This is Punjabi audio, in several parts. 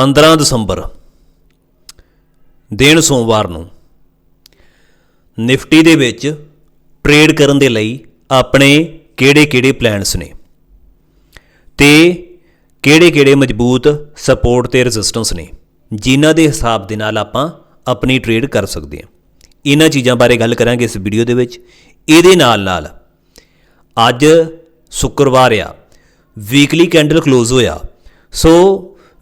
15 ਦਸੰਬਰ ਦਿਨ ਸੋਮਵਾਰ ਨੂੰ ਨਿਫਟੀ ਦੇ ਵਿੱਚ ਟ੍ਰੇਡ ਕਰਨ ਦੇ ਲਈ ਆਪਣੇ ਕਿਹੜੇ-ਕਿਹੜੇ ਪਲਾਨਸ ਨੇ ਤੇ ਕਿਹੜੇ-ਕਿਹੜੇ ਮਜ਼ਬੂਤ ਸਪੋਰਟ ਤੇ ਰੈਜ਼ਿਸਟੈਂਸ ਨੇ, ਜਿਨ੍ਹਾਂ ਦੇ ਹਿਸਾਬ ਦੇ ਨਾਲ ਆਪਾਂ ਆਪਣੀ ਟ੍ਰੇਡ ਕਰ ਸਕਦੇ ਹਾਂ। ਇਹਨਾਂ ਚੀਜ਼ਾਂ ਬਾਰੇ ਗੱਲ ਕਰਾਂਗੇ ਇਸ ਵੀਡੀਓ ਦੇ ਵਿੱਚ। ਇਹਦੇ ਨਾਲ ਨਾਲ ਅੱਜ ਸ਼ੁੱਕਰਵਾਰ ਆ ਵੀਕਲੀ ਕੈਂਡਲ ਕਲੋਜ਼ ਹੋਇਆ। ਸੋ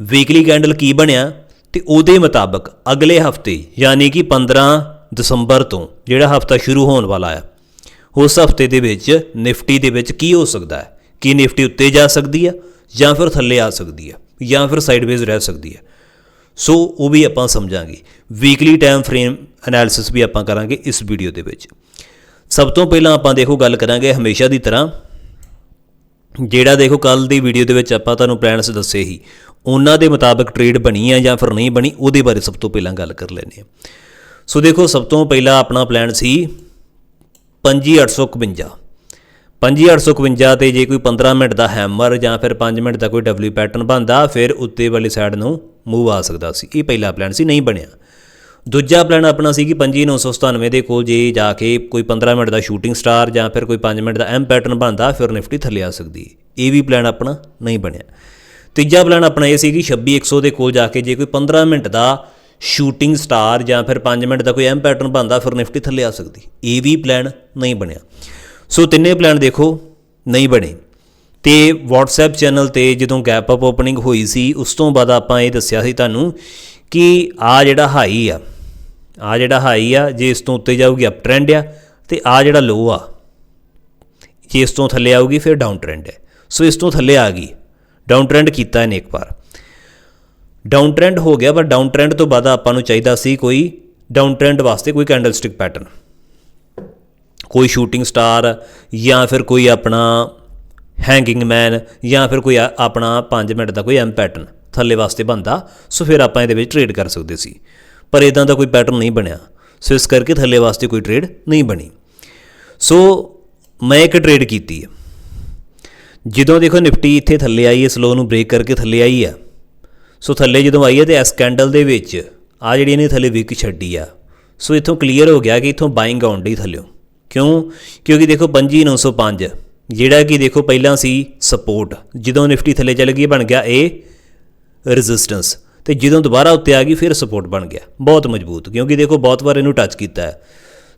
ਵੀਕਲੀ ਕੈਂਡਲ ਕੀ ਬਣਿਆ ਤੇ ਉਹਦੇ ਮੁਤਾਬਕ ਅਗਲੇ ਹਫ਼ਤੇ, ਯਾਨੀ ਕਿ 15 ਦਸੰਬਰ ਤੋਂ ਜਿਹੜਾ ਹਫਤਾ ਸ਼ੁਰੂ ਹੋਣ ਵਾਲਾ ਹੈ ਉਸ ਹਫ਼ਤੇ ਦੇ ਵਿੱਚ ਨਿਫਟੀ ਦੇ ਵਿੱਚ ਕੀ ਹੋ ਸਕਦਾ ਹੈ? ਕੀ ਨਿਫਟੀ ਉੱਤੇ ਜਾ ਸਕਦੀ ਹੈ ਜਾਂ ਫਿਰ ਥੱਲੇ ਆ ਸਕਦੀ ਹੈ ਜਾਂ ਫਿਰ ਸਾਈਡਵੇਜ਼ ਰਹਿ ਸਕਦੀ ਹੈ ਸੋ ਉਹ ਵੀ ਆਪਾਂ ਸਮਝਾਂਗੇ। ਵੀਕਲੀ ਟਾਈਮ ਫਰੇਮ ਐਨਾਲਿਸਿਸ ਵੀ ਆਪਾਂ ਕਰਾਂਗੇ ਇਸ ਵੀਡੀਓ ਦੇ ਵਿੱਚ। ਸਭ ਤੋਂ ਪਹਿਲਾਂ ਆਪਾਂ ਦੇਖੋ ਗੱਲ ਕਰਾਂਗੇ ਹਮੇਸ਼ਾ ਦੀ ਤਰ੍ਹਾਂ ਜਿਹੜਾ ਦੇਖੋ ਕੱਲ ਦੀ ਵੀਡੀਓ ਦੇ ਵਿੱਚ ਆਪਾਂ ਤੁਹਾਨੂੰ ਪਲਾਨਸ ਦੱਸੇ ਹੀ ਉਹਨਾਂ ਦੇ ਮੁਤਾਬਕ ਟ੍ਰੇਡ ਬਣੀ ਹੈ ਜਾਂ ਫਿਰ ਨਹੀਂ ਬਣੀ, ਉਹਦੇ ਬਾਰੇ ਸਭ ਤੋਂ ਪਹਿਲਾਂ ਗੱਲ ਕਰ ਲੈਂਦੇ ਹਾਂ ਸੋ ਦੇਖੋ, ਸਭ ਤੋਂ ਪਹਿਲਾਂ ਆਪਣਾ ਪਲਾਨ ਸੀ 5851 5851 ਤੇ ਜੇ ਕੋਈ 15 ਮਿੰਟ ਦਾ ਹੈਮਰ ਜਾਂ ਫਿਰ 5 ਮਿੰਟ ਦਾ ਕੋਈ ਡਬਲਯੂ ਪੈਟਰਨ ਬਣਦਾ, ਫਿਰ ਉੱਤੇ ਵਾਲੀ ਸਾਈਡ ਨੂੰ ਮੂਵ ਆ ਸਕਦਾ ਸੀ। ਇਹ ਪਹਿਲਾ ਪਲਾਨ ਸੀ, ਨਹੀਂ ਬਣਿਆ। ਦੂਜਾ ਪਲਾਨ ਆਪਣਾ ਸੀ ਕਿ 5997 ਦੇ ਕੋਲ ਜੇ ਜਾ ਕੇ ਕੋਈ 15 ਮਿੰਟ ਦਾ ਸ਼ੂਟਿੰਗ ਸਟਾਰ ਜਾਂ ਫਿਰ ਕੋਈ 5 ਮਿੰਟ ਦਾ ਐਮ ਪੈਟਰਨ ਬਣਦਾ, ਫਿਰ ਨਿਫਟੀ ਥੱਲੇ ਆ ਸਕਦੀ। ਇਹ ਵੀ ਪਲਾਨ ਆਪਣਾ ਨਹੀਂ ਬਣਿਆ। ਤੀਜਾ ਪਲਾਨ ਆਪਣਾ ਇਹ ਸੀ ਕਿ 26100 ਦੇ ਕੋਲ ਜਾ ਕੇ ਜੇ ਕੋਈ 15 ਮਿੰਟ ਦਾ ਸ਼ੂਟਿੰਗ ਸਟਾਰ ਜਾਂ ਫਿਰ 5 ਮਿੰਟ ਦਾ ਕੋਈ ਐਮ ਪੈਟਰਨ ਬਣਦਾ, ਫਿਰ ਨਿਫਟੀ ਥੱਲੇ ਆ ਸਕਦੀ। ਇਹ ਵੀ ਪਲਾਨ ਨਹੀਂ ਬਣਿਆ। ਸੋ ਤਿੰਨੇ ਪਲਾਨ ਦੇਖੋ, ਨਹੀਂ ਬਣੇ। ਤੇ WhatsApp ਚੈਨਲ ਤੇ ਜਦੋਂ ਗੈਪ ਅਪ ਓਪਨਿੰਗ ਹੋਈ ਸੀ, ਉਸ ਤੋਂ ਬਾਅਦ ਆਪਾਂ ਇਹ ਦੱਸਿਆ ਸੀ ਤੁਹਾਨੂੰ ਕਿ ਆ ਜਿਹੜਾ ਹਾਈ ਆ ਆ ਜਿਹੜਾ ਹਾਈ ਆ, ਜੇ ਇਸ ਤੋਂ ਉੱਤੇ ਜਾਊਗੀ ਅਪ ਟ੍ਰੈਂਡ ਆ, ਤੇ ਆ ਜਿਹੜਾ ਲੋ ਆ, ਜੇ ਇਸ ਤੋਂ ਥੱਲੇ ਆਊਗੀ, ਫਿਰ ਡਾਊਨ ਟ੍ਰੈਂਡ ਹੈ। ਸੋ ਇਸ ਤੋਂ ਥੱਲੇ ਆ ਗਈ। ਡਾਊਨ ਟ੍ਰੈਂਡ ਕੀਤਾ ਇਹਨੇ ਇੱਕ ਵਾਰ। ਡਾਊਨ ਟ੍ਰੈਂਡ ਹੋ ਗਿਆ, ਪਰ ਡਾਊਨ ਟ੍ਰੈਂਡ ਤੋਂ ਬਾਅਦ ਆਪਾਂ ਨੂੰ ਚਾਹੀਦਾ ਸੀ ਕੋਈ ਡਾਊਨ ਟ੍ਰੈਂਡ ਵਾਸਤੇ ਕੋਈ ਕੈਂਡਲਸਟਿਕ ਪੈਟਰਨ ਕੋਈ ਸ਼ੂਟਿੰਗ ਸਟਾਰ ਜਾਂ ਫਿਰ ਕੋਈ ਆਪਣਾ ਹੈਂਗਿੰਗ ਮੈਨ ਜਾਂ ਫਿਰ ਕੋਈ ਆਪਣਾ 5 ਮਿੰਟ ਦਾ ਕੋਈ ਐਮ ਪੈਟਰਨ ਥੱਲੇ ਵਾਸਤੇ ਬੰਦਾ ਸੋ ਫਿਰ ਆਪਾਂ ਇਹਦੇ ਵਿੱਚ ਟ੍ਰੇਡ ਕਰ ਸਕਦੇ ਸੀ। ਪਰ ਇਦਾਂ ਦਾ ਕੋਈ ਪੈਟਰਨ ਨਹੀਂ ਬਣਿਆ। ਸੋ ਇਸ ਕਰਕੇ ਥੱਲੇ ਵਾਸਤੇ ਕੋਈ ਟ੍ਰੇਡ ਨਹੀਂ ਬਣੀ। ਸੋ ਮੈਂ ਇੱਕ ਟ੍ਰੇਡ ਕੀਤੀ ਹੈ। ਜਦੋਂ ਦੇਖੋ ਨਿਫਟੀ ਇੱਥੇ ਥੱਲੇ ਆਈ ਹੈ ਸਲੋ ਨੂੰ ਬ੍ਰੇਕ ਕਰਕੇ ਥੱਲੇ ਆਈ ਆ ਸੋ ਥੱਲੇ ਜਦੋਂ ਆਈ ਹੈ ਤੇ ਇਸ ਕੈਂਡਲ ਦੇ ਵਿੱਚ ਆ ਜਿਹੜੀ ਇਹਨੇ ਥੱਲੇ ਵੀਕ ਛੱਡੀ ਆ। ਸੋ ਇਥੋਂ ਕਲੀਅਰ ਹੋ ਗਿਆ ਕਿ ਇਥੋਂ ਬਾਇੰਗ ਆਉਣ ਦੀ ਥੱਲਿਓ ਕਿਉਂ? ਕਿਉਂਕਿ ਦੇਖੋ 25905 ਜਿਹੜਾ ਕਿ ਦੇਖੋ ਪਹਿਲਾਂ ਸੀ ਸਪੋਰਟ ਜਦੋਂ ਨਿਫਟੀ ਥੱਲੇ ਚੱਲ ਗਈ ਬਣ ਗਿਆ ਇਹ ਰੈਜ਼ਿਸਟੈਂਸ ਤੇ ਜਦੋਂ ਦੁਬਾਰਾ ਉੱਤੇ ਆ ਗਈ, ਫਿਰ ਸਪੋਰਟ ਬਣ ਗਿਆ। ਬਹੁਤ ਮਜ਼ਬੂਤ, ਕਿਉਂਕਿ ਦੇਖੋ ਬਹੁਤ ਵਾਰ ਇਹਨੂੰ ਟੱਚ ਕੀਤਾ ਹੈ।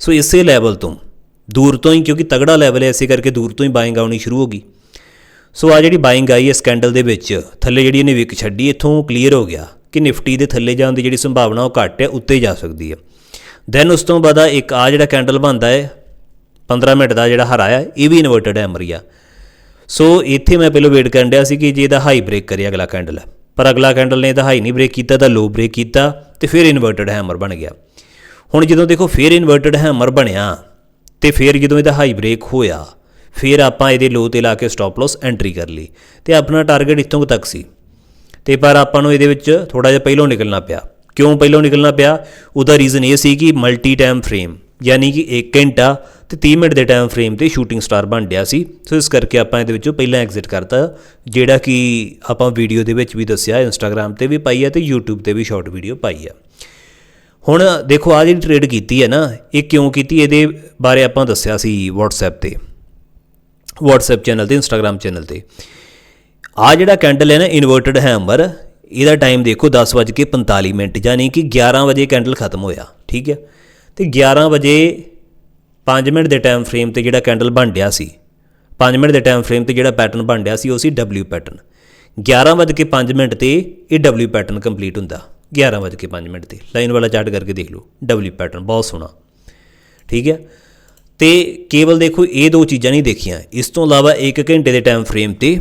ਸੋ ਇਸੇ ਲੈਵਲ ਤੋਂ, ਦੂਰ ਤੋਂ ਹੀ, ਕਿਉਂਕਿ ਤਗੜਾ ਲੈਵਲ ਹੈ, ਇਸੇ ਕਰਕੇ ਦੂਰ ਤੋਂ ਹੀ ਬਾਇੰਗ ਆਉਣੀ ਸ਼ੁਰੂ ਹੋ ਗਈ। ਸੋ ਆ ਜਿਹੜੀ ਬਾਇੰਗ ਆਈ ਹੈ ਸਕੈਂਡਲ ਦੇ ਵਿੱਚ, ਥੱਲੇ ਜਿਹੜੀ ਇਹਨੇ ਵਿਕ ਛੱਡੀ, ਇੱਥੋਂ ਕਲੀਅਰ ਹੋ ਗਿਆ ਕਿ ਨਿਫਟੀ ਦੇ ਥੱਲੇ ਜਾਣ ਦੀ ਜਿਹੜੀ ਸੰਭਾਵਨਾ ਉਹ ਘੱਟ ਹੈ, ਉੱਤੇ ਜਾ ਸਕਦੀ ਹੈ। ਦੈਨ ਉਸ ਤੋਂ ਬਾਅਦ ਆ ਇੱਕ ਆ ਜਿਹੜਾ ਕੈਂਡਲ ਬਣਦਾ ਹੈ 15 ਮਿੰਟ ਦਾ ਜਿਹੜਾ ਹਰਾਇਆ ਇਹ ਵੀ ਇਨਵਰਟਡ ਹੈਮਰ ਆ ਸੋ ਇੱਥੇ ਮੈਂ ਪਹਿਲਾਂ ਵੇਟ ਕਰਨ ਡਿਆ ਸੀ ਕਿ ਜੇ ਇਹਦਾ ਹਾਈ ਬ੍ਰੇਕ ਕਰੇ ਅਗਲਾ ਕੈਂਡਲ ਪਰ ਅਗਲਾ ਕੈਂਡਲ ਨੇ ਇਹਦਾ ਹਾਈ ਨਹੀਂ ਬ੍ਰੇਕ ਕੀਤਾ ਤਾਂ ਲੋ ਬ੍ਰੇਕ ਕੀਤਾ ਤੇ ਫਿਰ ਇਨਵਰਟਡ ਹੈਮਰ ਬਣ ਗਿਆ। ਹੁਣ ਜਦੋਂ ਦੇਖੋ ਫਿਰ ਇਨਵਰਟਡ ਹੈਮਰ ਬਣਿਆ ਤੇ ਫਿਰ ਜਦੋਂ ਇਹਦਾ ਹਾਈ ਬ੍ਰੇਕ ਹੋਇਆ, ਫਿਰ ਆਪਾਂ ਇਹਦੇ ਲੋ ਤੇ ਲਾ ਕੇ ਸਟਾਪ ਲਾਸ ਐਂਟਰੀ ਕਰ ਲਈ ਤੇ ਆਪਣਾ ਟਾਰਗੇਟ ਇੱਥੋਂ ਤੱਕ ਸੀ। ਤੇ ਪਰ ਆਪਾਂ ਨੂੰ ਇਹਦੇ ਵਿੱਚ ਥੋੜਾ ਜਿਹਾ ਪਹਿਲਾਂ ਨਿਕਲਣਾ ਪਿਆ। ਕਿਉਂ ਪਹਿਲਾਂ ਨਿਕਲਣਾ ਪਿਆ? ਉਹਦਾ ਰੀਜ਼ਨ ਇਹ ਸੀ ਕਿ ਮਲਟੀ ਟਾਈਮ ਫਰੇਮ ਯਾਨੀ ਕਿ 1 ਘੰਟਾ ਤੇ 30 ਮਿੰਟ ਦੇ ਟਾਈਮ ਫਰੇਮ ਤੇ ਸ਼ੂਟਿੰਗ ਸਟਾਰ ਬਣ ਗਿਆ ਸੀ। ਸੋ ਇਸ ਕਰਕੇ ਆਪਾਂ ਇਹਦੇ ਵਿੱਚੋਂ ਪਹਿਲਾਂ ਐਗਜ਼ਿਟ ਕਰਤਾ, ਜਿਹੜਾ ਕਿ ਆਪਾਂ ਵੀਡੀਓ ਦੇ ਵਿੱਚ ਵੀ ਦੱਸਿਆ ਇੰਸਟਾਗ੍ਰam ਤੇ ਵੀ ਪਾਈ ਆ ਤੇ YouTube ਤੇ ਵੀ ਸ਼ਾਰਟ ਵੀਡੀਓ ਪਾਈ ਆ। ਹੁਣ ਦੇਖੋ ਆ ਜਿਹੜੀ ਟ੍ਰੇਡ ਕੀਤੀ ਹੈ ਨਾ, ਇਹ ਕਿਉਂ ਕੀਤੀ? ਇਹਦੇ ਬਾਰੇ ਆਪਾਂ ਦੱਸਿਆ ਸੀ WhatsApp ਤੇ। WhatsApp ਚੈਨਲ ਤੇ, Instagram ਚੈਨਲ ਤੇ। ਆ ਜਿਹੜਾ ਕੈਂਡਲ ਹੈ ਨਾ ਇਨਵਰਟਡ ਹੈਮਰ ਇਹਦਾ ਟਾਈਮ ਦੇਖੋ 10:45 ਮਿੰਟ, ਯਾਨੀ ਕਿ 11 ਵਜੇ ਕੈਂਡਲ ਖਤਮ ਹੋਇਆ, ਠੀਕ ਹੈ? ਤੇ 11 ਵਜੇ 5 ਮਿੰਟ ਦੇ ਟਾਈਮ ਫਰੇਮ ਤੇ ਜਿਹੜਾ ਕੈਂਡਲ ਬਣ ਡਿਆ ਸੀ 5 ਮਿੰਟ ਦੇ ਟਾਈਮ ਫਰੇਮ ਤੇ ਜਿਹੜਾ ਪੈਟਰਨ ਬਣ ਡਿਆ ਸੀ, ਉਹ ਸੀ W ਪੈਟਰਨ 11:05 ਮਿੰਟ ਤੇ ਇਹ W ਪੈਟਰਨ ਕੰਪਲੀਟ ਹੁੰਦਾ। 11:05 ਮਿੰਟ ਤੇ। ਲਾਈਨ ਵਾਲਾ ਚਾਰਟ ਕਰਕੇ ਦੇਖ ਲਓ। W ਪੈਟਰਨ ਬਹੁਤ ਸੋਹਣਾ। ਠੀਕ ਹੈ? ਤੇ ਕੇਵਲ ਦੇਖੋ, ਇਹ ਦੋ ਚੀਜ਼ਾਂ ਨਹੀਂ ਦੇਖੀਆਂ। ਇਸ ਤੋਂ ਇਲਾਵਾ 1 ਘੰਟੇ ਦੇ ਟਾਈਮ ਫਰੇਮ ਤੇ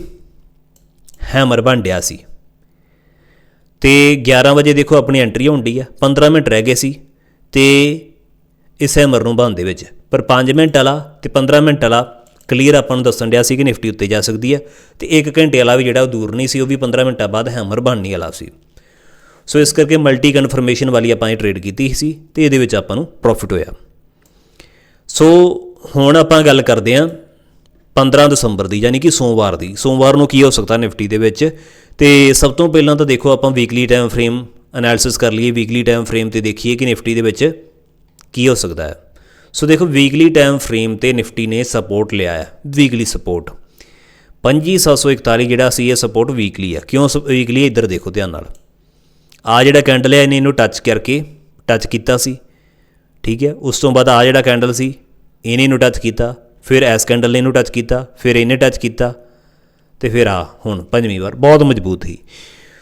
ਹੈਮਰ ਬਣ ਡਿਆ ਸੀ। ਤੇ 11 ਵਜੇ ਦੇਖੋ, ਆਪਣੀ ਐਂਟਰੀ ਹੁੰਦੀ ਆ। 15 ਮਿੰਟ ਰਹਿ ਗਏ ਸੀ। ਤੇ ਇਸ ਹੈਮਰ ਨੂੰ ਬਣਨ ਦੇ ਵਿੱਚ। ਪਰ 5 ਮਿੰਟ ਵਾਲਾ ਤੇ 15 ਮਿੰਟ ਵਾਲਾ ਕਲੀਅਰ ਆਪਾਂ ਨੂੰ ਦੱਸਣ ਡਿਆ ਸੀ ਕਿ ਨਿਫਟੀ ਉੱਤੇ ਜਾ ਸਕਦੀ ਹੈ ਤੇ 1 ਘੰਟੇ ਵਾਲਾ ਵੀ ਜਿਹੜਾ ਉਹ ਦੂਰ ਨਹੀਂ ਸੀ, ਉਹ ਵੀ 15 ਮਿੰਟਾਂ ਬਾਅਦ ਹੈਮਰ ਬਣਨੀ ਵਾਲਾ ਸੀ। ਸੋ ਇਸ ਕਰਕੇ ਮਲਟੀ ਕਨਫਰਮੇਸ਼ਨ ਵਾਲੀ ਆਪਾਂ ਇਹ ਟ੍ਰੇਡ ਕੀਤੀ ਸੀ ਤੇ ਇਹਦੇ ਵਿੱਚ ਆਪਾਂ ਨੂੰ ਪ੍ਰੋਫਿਟ ਹੋਇਆ। ਸੋ ਹੁਣ ਆਪਾਂ ਗੱਲ ਕਰਦੇ ਹਾਂ 15 ਦਸੰਬਰ ਦੀ, ਯਾਨੀ ਕਿ ਸੋਮਵਾਰ ਦੀ। ਸੋਮਵਾਰ ਨੂੰ ਕੀ ਹੋ ਸਕਦਾ ਨਿਫਟੀ ਦੇ ਵਿੱਚ? ਤੇ ਸਭ ਤੋਂ ਪਹਿਲਾਂ ਤਾਂ ਦੇਖੋ ਆਪਾਂ ਵੀਕਲੀ ਟਾਈਮ ਫਰੇਮ ਐਨਾਲਿਸਿਸ ਕਰ ਲਈਏ। ਵੀਕਲੀ ਟਾਈਮ ਫਰੇਮ ਤੇ ਦੇਖੀਏ ਕਿ ਨਿਫਟੀ ਦੇ ਵਿੱਚ ਕੀ ਹੋ ਸਕਦਾ ਹੈ। ਸੋ ਦੇਖੋ ਵੀਕਲੀ ਟਾਈਮ ਫਰੇਮ ਤੇ ਨਿਫਟੀ ਨੇ ਸਪੋਰਟ ਲਿਆ ਹੈ ਵੀਕਲੀ ਸਪੋਰਟ 25741 ਜਿਹੜਾ ਸੀ, ਇਹ ਸਪੋਰਟ ਵੀਕਲੀ ਆ ਕਿਉਂ ਵੀਕਲੀ ਇੱਧਰ ਦੇਖੋ ਧਿਆਨ ਨਾਲ। ਆ ਜਿਹੜਾ ਕੈਂਡਲ ਹੈ, ਇਹਨੇ ਇਹਨੂੰ ਟੱਚ ਕਰਕੇ ਟੱਚ ਕੀਤਾ ਸੀ। ਠੀਕ ਹੈ? ਉਸ ਤੋਂ ਬਾਅਦ ਆ ਜਿਹੜਾ ਕੈਂਡਲ ਸੀ, ਇਹਨੇ ਇਹਨੂੰ ਟੱਚ ਕੀਤਾ। ਫਿਰ ਐਸ ਕੈਂਡਲ ਨੇ ਇਹਨੂੰ ਟੱਚ ਕੀਤਾ, ਫਿਰ ਇਹਨੇ ਟੱਚ ਕੀਤਾ। ਤੇ ਫਿਰ ਆ, ਹੁਣ ਪੰਜਵੀਂ ਵਾਰ, ਬਹੁਤ ਮਜ਼ਬੂਤ ਸੀ।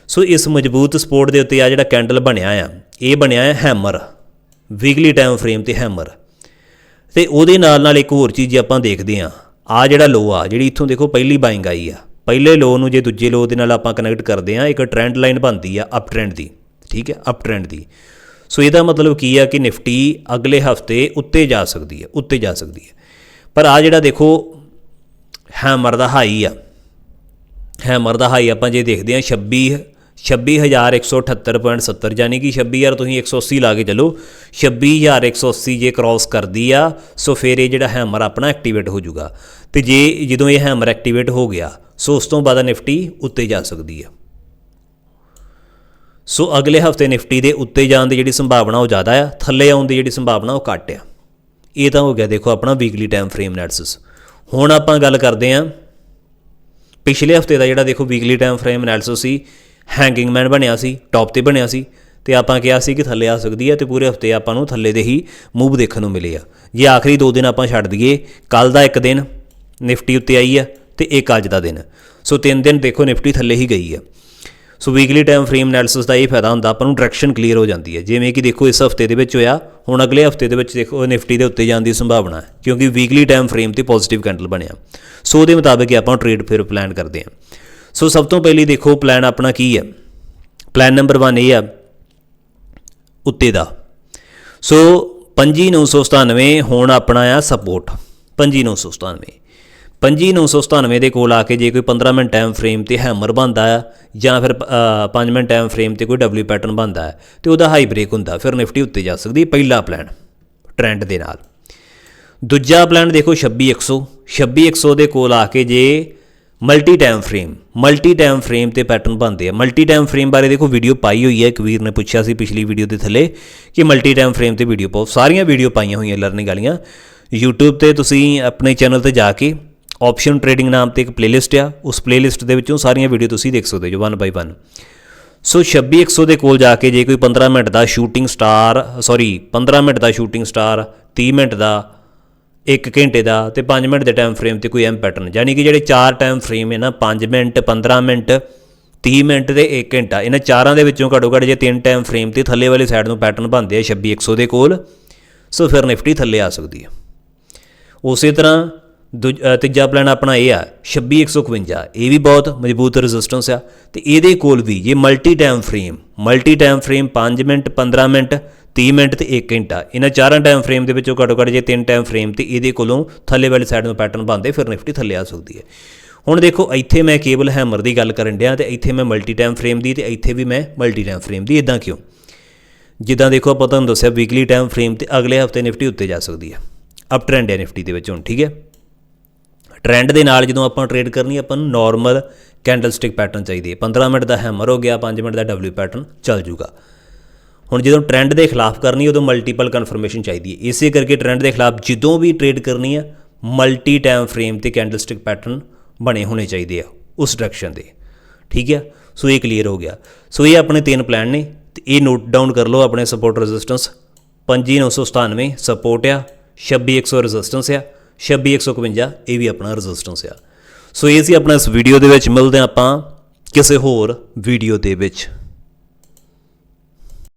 ਸੋ ਇਸ ਮਜ਼ਬੂਤ ਸਪੋਰਟ ਦੇ ਉੱਤੇ ਆ ਜਿਹੜਾ ਕੈਂਡਲ ਬਣਿਆ ਆ, ਇਹ ਬਣਿਆ ਹੈ ਹੈਮਰ ਵੀਕਲੀ ਟਾਈਮ ਫਰੇਮ ਤੇ ਹੈਮਰ ਤੇ ਉਹਦੇ ਨਾਲ ਨਾਲ ਇੱਕ ਹੋਰ ਚੀਜ਼ ਆਪਾਂ ਦੇਖਦੇ ਆ ਆ ਜਿਹੜਾ ਲੋ ਆ, ਜਿਹੜੀ ਇੱਥੋਂ ਦੇਖੋ ਪਹਿਲੀ ਬਾਇੰਗ ਆਈ ਆ। ਪਹਿਲੇ ਲੋ ਨੂੰ ਜੇ ਦੂਜੇ ਲੋ ਦੇ ਨਾਲ ਆਪਾਂ ਕਨੈਕਟ ਕਰਦੇ ਆ ਇੱਕ ਟ੍ਰੈਂਡ ਲਾਈਨ ਬਣਦੀ ਆ ਅਪ ਟ੍ਰੈਂਡ ਦੀ, ਠੀਕ ਹੈ ਅਪ ਟ੍ਰੈਂਡ ਦੀ। ਸੋ ਇਹਦਾ ਮਤਲਬ ਕੀ ਆ ਕਿ ਨਿਫਟੀ ਅਗਲੇ ਹਫ਼ਤੇ ਉੱਤੇ ਜਾ ਸਕਦੀ ਹੈ, ਉੱਤੇ ਜਾ ਸਕਦੀ ਹੈ। ਪਰ ਆ ਜਿਹੜਾ ਦੇਖੋ ਹੈਮਰ ਦਾ ਹਾਈ ਆ। ਹੈਮਰ ਦਾ ਹਾਈ ਆਪਾਂ ਜੇ ਦੇਖਦੇ ਹਾਂ 26 26178.70 ਯਾਨੀ ਕਿ 26000 ਤੁਸੀਂ 180 ਲਾ ਕੇ ਚੱਲੋ। 26180 ਜੇ ਕ੍ਰਾਸ ਕਰਦੀ ਆ, ਸੋ ਫਿਰ ਇਹ ਜਿਹੜਾ ਹੈਮਰ ਆਪਣਾ ਐਕਟੀਵੇਟ ਹੋ ਜਾਊਗਾ। ਤੇ ਜੇ ਜਦੋਂ ਇਹ ਹੈਮਰ ਐਕਟੀਵੇਟ ਹੋ ਗਿਆ, ਸੋ ਉਸ ਤੋਂ ਬਾਅਦ ਨਿਫਟੀ ਉੱਤੇ ਜਾ ਸਕਦੀ ਆ। ਸੋ ਅਗਲੇ ਹਫ਼ਤੇ ਨਿਫਟੀ ਦੇ ਉੱਤੇ ਜਾਣ ਦੀ ਜਿਹੜੀ ਸੰਭਾਵਨਾ ਉਹ ਜ਼ਿਆਦਾ ਆ, ਥੱਲੇ ਆਉਣ ਦੀ ਜਿਹੜੀ ਸੰਭਾਵਨਾ ਉਹ ਘੱਟ ਆ। ਇਹ ਤਾਂ ਹੋ ਗਿਆ ਦੇਖੋ ਆਪਣਾ ਵੀਕਲੀ ਟਾਈਮ ਫਰੇਮ ਐਨਾਲਿਸਿਸ ਹੁਣ ਆਪਾਂ ਗੱਲ ਕਰਦੇ ਆਂ, ਪਿਛਲੇ ਹਫ਼ਤੇ ਦਾ ਜਿਹੜਾ ਦੇਖੋ ਵੀਕਲੀ ਟਾਈਮ ਫਰੇਮ ਐਨਾਲਿਸਿਸ ਸੀ ਹੈਂਗਿੰਗ ਮੈਨ ਬਣਿਆ ਸੀ ਟੌਪ ਤੇ ਬਣਿਆ ਸੀ ਤੇ ਆਪਾਂ ਕਿਹਾ ਸੀ ਕਿ ਥੱਲੇ ਆ ਸਕਦੀ ਹੈ ਤੇ ਪੂਰੇ ਹਫ਼ਤੇ ਆਪਾਂ ਨੂੰ ਥੱਲੇ ਦੇ ਹੀ ਮੂਵ ਦੇਖਣ ਨੂੰ ਮਿਲੇ ਆ। ਜੇ ਆਖਰੀ ਦੋ ਦਿਨ ਆਪਾਂ ਛੱਡ ਦਈਏ ਕੱਲ ਦਾ ਇੱਕ ਦਿਨ ਨਿਫਟੀ ਉੱਤੇ ਆਈ ਆ ਤੇ ਇੱਕ ਅੱਜ ਦਾ ਦਿਨ। ਸੋ ਤਿੰਨ ਦਿਨ ਦੇਖੋ ਨਿਫਟੀ ਥੱਲੇ ਹੀ ਗਈ ਆ so weekly time frame analysis ਦਾ ਇਹ ਫਾਇਦਾ ਹੁੰਦਾ, ਆਪਾਂ ਨੂੰ ਡਾਇਰੈਕਸ਼ਨ ਕਲੀਅਰ ਹੋ ਜਾਂਦੀ ਹੈ। ਜਿਵੇਂ ਕਿ ਦੇਖੋ ਇਸ ਹਫ਼ਤੇ ਦੇ ਵਿੱਚ ਹੋਇਆ, ਹੁਣ ਅਗਲੇ ਹਫ਼ਤੇ ਦੇ ਵਿੱਚ ਦੇਖੋ ਨਿਫਟੀ ਦੇ ਉੱਤੇ ਜਾਣ ਦੀ ਸੰਭਾਵਨਾ ਹੈ, ਕਿਉਂਕਿ ਵੀਕਲੀ ਟਾਈਮ ਫਰੇਮ ਤੇ ਪੋਜ਼ਿਟਿਵ ਕੈਂਡਲ ਬਣਿਆ। ਸੋ ਉਹਦੇ ਮੁਤਾਬਕ ਆਪਾਂ ਟ੍ਰੇਡ ਫਿਰ ਪਲਾਨ ਕਰਦੇ ਹਾਂ। ਸੋ ਸਭ ਤੋਂ ਪਹਿਲੀ ਦੇਖੋ ਪਲਾਨ ਆਪਣਾ ਕੀ ਹੈ। ਪਲਾਨ ਨੰਬਰ 1 ਇਹ ਆ ਉੱਤੇ ਦਾ। ਸੋ 25997 ਹੁਣ ਆਪਣਾ ਆ ਸਪੋਰਟ 25997 25997 ਦੇ ਕੋਲ ਆ ਕੇ ਜੇ ਕੋਈ 15 ਮਿੰਟ ਟਾਈਮ ਫਰੇਮ ਤੇ ਹੈਮਰ ਬਣਦਾ ਆ ਜਾਂ ਫਿਰ 5 ਮਿੰਟ ਟਾਈਮ ਫਰੇਮ ਤੇ ਕੋਈ ਡਬਲਯੂ ਪੈਟਰਨ ਬਣਦਾ ਹੈ ਤੇ ਉਹਦਾ ਹਾਈ ਬ੍ਰੇਕ ਹੁੰਦਾ, ਫਿਰ ਨਿਫਟੀ ਉੱਤੇ ਜਾ ਸਕਦੀ ਪਹਿਲਾ ਪਲਾਨ ਟ੍ਰੈਂਡ ਦੇ ਨਾਲ। ਦੂਜਾ ਪਲਾਨ ਦੇਖੋ 26100 26100 ਦੇ ਕੋਲ ਆ ਕੇ ਜੇ multi time frame multi time frame ਤੇ ਪੈਟਰਨ ਬਣਦੇ ਆ। ਮਲਟੀ ਟਾਈਮ ਫਰੇਮ ਬਾਰੇ ਦੇਖੋ ਵੀਡੀਓ ਪਾਈ ਹੋਈ ਹੈ। ਇੱਕ ਵੀਰ ਨੇ ਪੁੱਛਿਆ ਸੀ ਪਿਛਲੀ ਵੀਡੀਓ ਦੇ ਥੱਲੇ ਕਿ ਮਲਟੀ ਟਾਈਮ ਫਰੇਮ ਤੇ ਵੀਡੀਓ ਪਾਓ। ਸਾਰੀਆਂ ਵੀਡੀਓ ਪਾਈਆਂ ਹੋਈਆਂ ਲਰਨਿੰਗ ਵਾਲੀਆਂ। YouTube ਤੇ ਤੁਸੀਂ ਆਪਣੇ ਚੈਨਲ ਤੇ ਜਾ ਕੇ ਆਪਸ਼ਨ ਟ੍ਰੇਡਿੰਗ ਨਾਮ ਤੇ ਇੱਕ ਪਲੇਲਿਸਟ ਆ। ਉਸ ਪਲੇਲਿਸਟ ਦੇ ਵਿੱਚੋਂ ਸਾਰੀਆਂ ਵੀਡੀਓ ਤੁਸੀਂ ਦੇਖ ਸਕਦੇ ਹੋ ਵਨ ਬਾਈ ਵਨ ਸੋ 26100 ਦੇ ਕੋਲ ਜਾ ਕੇ ਜੇ ਕੋਈ 15 ਮਿੰਟ ਦਾ ਸ਼ੂਟਿੰਗ ਸਟਾਰ ਸੌਰੀ 15 ਮਿੰਟ ਦਾ ਸ਼ੂਟਿੰਗ ਸਟਾਰ 30 ਮਿੰਟ ਦਾ 1 ਘੰਟੇ ਦਾ ਤੇ 5 ਮਿੰਟ ਦੇ ਟਾਈਮ ਫਰੇਮ ਤੇ ਕੋਈ ਐਮ ਪੈਟਰਨ ਯਾਨੀ ਕਿ ਜਿਹੜੇ ਚਾਰ ਟਾਈਮ ਫਰੇਮ ਹੈ ਨਾ 5 ਮਿੰਟ 15 ਮਿੰਟ 30 ਮਿੰਟ ਤੇ 1 ਘੰਟਾ, ਇਹਨਾਂ ਚਾਰਾਂ ਦੇ ਵਿੱਚੋਂ ਘੱਟੋ ਘੱਟ ਜੇ ਤਿੰਨ ਟਾਈਮ ਫਰੇਮ ਤੇ ਥੱਲੇ ਵਾਲੀ ਸਾਈਡ ਨੂੰ ਪੈਟਰਨ ਬਣਦੇ ਆ 26100 ਦੇ ਕੋਲ, ਸੋ ਫਿਰ ਨਿਫਟੀ ਥੱਲੇ ਆ ਸਕਦੀ ਹੈ ਉਸੇ ਤਰ੍ਹਾਂ ਦੂਜ- ਤੀਜਾ ਪਲਾਨ ਆਪਣਾ ਇਹ ਆ 26151 ਇਹ ਵੀ ਬਹੁਤ ਮਜ਼ਬੂਤ ਰੈਜ਼ਿਸਟੈਂਸ ਆ। ਤੇ ਇਹਦੇ ਕੋਲ ਵੀ ਜੇ multi time frame multi time frame 5 minute 15 minute 30 minute ਤੇ 1 ਘੰਟਾ। ਇਹਨਾਂ ਚਾਰਾਂ ਟਾਈਮ ਫਰੇਮ ਦੇ ਵਿੱਚੋਂ ਘੱਟੋ ਘੱਟ ਜੇ ਤਿੰਨ ਟਾਈਮ ਫਰੇਮ ਤੇ ਇਹਦੇ ਕੋਲੋਂ ਥੱਲੇ ਵਾਲੀ ਸਾਈਡ ਨੂੰ ਪੈਟਰਨ ਬਣਦੇ, ਫਿਰ ਨਿਫਟੀ ਥੱਲੇ ਆ ਸਕਦੀ ਹੈ। ਹੁਣ ਦੇਖੋ, ਇੱਥੇ ਮੈਂ ਕੇਬਲ ਹੈਮਰ ਦੀ ਗੱਲ ਕਰਨ ਡਿਆ ਤੇ ਇੱਥੇ ਮੈਂ ਮਲਟੀ ਟਾਈਮ ਫਰੇਮ ਦੀ ਤੇ ਇੱਥੇ ਵੀ ਮੈਂ ਮਲਟੀ ਟਾਈਮ ਫਰੇਮ ਦੀ। ਇਦਾਂ ਕਿਉਂ? ਜਿੱਦਾਂ ਦੇਖੋ, ਆਪਾਂ ਤੁਹਾਨੂੰ ਦੱਸਿਆ ਵੀਕਲੀ ਟਾਈਮ ਫਰੇਮ ਤੇ ਅਗਲੇ ਹਫ਼ਤੇ ਨਿਫਟੀ ਉੱਤੇ ਜਾ ਸਕਦੀ ਹੈ। ਅਪ ਟ੍ਰੈਂਡ ਹੈ ਨਿਫਟੀ ਦੇ ਵਿੱਚ ਹੁਣ, ਠੀਕ ਹੈ? ਟ੍ਰੈਂਡ ਦੇ ਨਾਲ ਜਦੋਂ ਆਪਾਂ ਟ੍ਰੇਡ ਕਰਨੀ, ਆਪਾਂ ਨੂੰ ਨਾਰਮਲ ਕੈਂਡਲ ਸਟਿਕ ਪੈਟਰਨ ਚਾਹੀਦੀ ਹੈ। 15 ਮਿੰਟ ਦਾ ਹੈਮਰ ਹੋ ਗਿਆ 5 ਮਿੰਟ ਦਾ ਡਬਲਯੂ ਪੈਟਰਨ ਚੱਲ ਜੂਗਾ। ਹੁਣ ਜਦੋਂ ਟ੍ਰੈਂਡ ਦੇ ਖਿਲਾਫ ਕਰਨੀ ਉਦੋਂ ਮਲਟੀਪਲ ਕਨਫਰਮੇਸ਼ਨ ਚਾਹੀਦੀ ਹੈ। ਇਸੇ ਕਰਕੇ ਟ੍ਰੈਂਡ ਦੇ ਖਿਲਾਫ ਜਦੋਂ ਵੀ ਟ੍ਰੇਡ ਕਰਨੀ ਹੈ ਮਲਟੀ ਟਾਈਮ ਫਰੇਮ ਤੇ ਕੈਂਡਲਸਟਿਕ ਪੈਟਰਨ ਬਣੇ ਹੋਣੇ ਚਾਹੀਦੇ ਆ, ਉਸ ਡਾਇਰੈਕਸ਼ਨ ਦੇ। ਠੀਕ ਹੈ? ਸੋ ਇਹ ਕਲੀਅਰ ਹੋ ਗਿਆ। ਸੋ ਇਹ ਆਪਣੇ ਤਿੰਨ ਪਲਾਨ ਨੇ, ਤੇ ਇਹ ਨੋਟ ਡਾਊਨ ਕਰ ਲਓ ਆਪਣੇ ਸਪੋਰਟ ਰੈਜ਼ਿਸਟੈਂਸ 25997 ਸਪੋਰਟ ਆ 26100 ਰੈਜ਼ਿਸਟੈਂਸ ਆ 26151 ਇਹ ਵੀ ਆਪਣਾ ਰੈਜ਼ਿਸਟੈਂਸ ਆ। ਸੋ ਇਹ ਸੀ ਆਪਣਾ ਇਸ ਵੀਡੀਓ ਦੇ ਵਿੱਚ। ਮਿਲਦੇ ਹਾਂ ਆਪਾਂ ਕਿਸੇ ਹੋਰ ਵੀਡੀਓ ਦੇ ਵਿੱਚ।